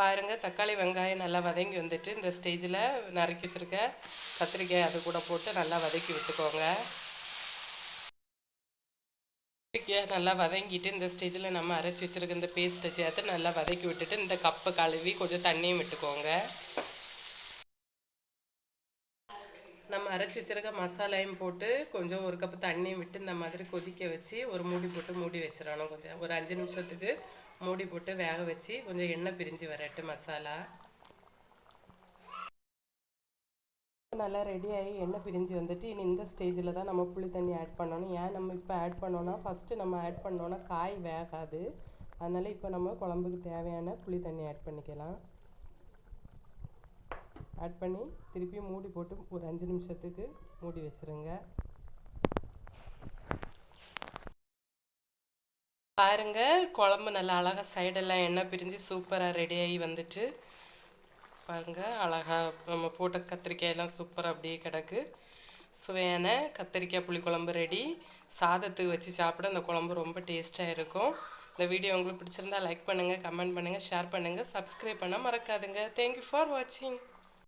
பாருங்கள் தக்காளி வெங்காயம் நல்லா வதங்கி வந்துட்டு இந்த ஸ்டேஜில் நறுக்கி வச்சிருக்க கத்திரிக்காய் அது கூட போட்டு நல்லா வதக்கி விட்டுக்கோங்க. கத்திரிக்காய் நல்லா வதங்கிட்டு இந்த ஸ்டேஜில் நம்ம அரைச்சி வச்சிருக்க இந்த பேஸ்ட்டை சேர்த்து நல்லா வதக்கி விட்டுட்டு இந்த கப்பை கழுவி கொஞ்சம் தண்ணியும் விட்டுக்கோங்க. நம்ம அரைச்சி வச்சிருக்க மசாலையும் போட்டு கொஞ்சம் ஒரு கப்பு தண்ணியும் விட்டு இந்த மாதிரி கொதிக்க வச்சு ஒரு மூடி போட்டு மூடி வச்சிடணும் கொஞ்சம். ஒரு அஞ்சு நிமிஷத்துக்கு மூடி போட்டு வேக வச்சு கொஞ்சம் எண்ணெய் பிரிஞ்சு வரட்டு மசாலா. நல்லா ரெடி ஆகி எண்ணெய் பிரிஞ்சு வந்துட்டு இனி இந்த ஸ்டேஜில் தான் நம்ம புளி தண்ணி ஆட் பண்ணணும். ஏன் நம்ம இப்போ ஆட் பண்ணோன்னா ஃபஸ்ட்டு நம்ம ஆட் பண்ணோன்னா காய் வேகாது. அதனால் இப்போ நம்ம குழம்புக்கு தேவையான புளி தண்ணி ஆட் பண்ணிக்கலாம். ஆட் பண்ணி திருப்பி மூடி போட்டு ஒரு அஞ்சு நிமிஷத்துக்கு மூடி வச்சிருங்க. பாருங்க குழம்பு நல்லா அழகா சைடெல்லாம் எண்ணெய் பிரிஞ்சு சூப்பராக ரெடியாகி வந்துட்டு. பாருங்க அழகா நம்ம போட்ட கத்திரிக்காய் எல்லாம் சூப்பராக அப்படியே கிடக்கு. சுவையான கத்திரிக்காய் புளிக்குழம்பு ரெடி சாதத்துக்கு வச்சு சாப்பிட அந்த குழம்பு ரொம்ப டேஸ்ட்டாக இருக்கும். இந்த வீடியோ உங்களுக்கு பிடிச்சிருந்தா லைக் பண்ணுங்கள் கமெண்ட் பண்ணுங்கள் ஷேர் பண்ணுங்கள் சப்ஸ்கிரைப் பண்ண மறக்காதுங்க. தேங்க்யூ ஃபார் வாட்சிங்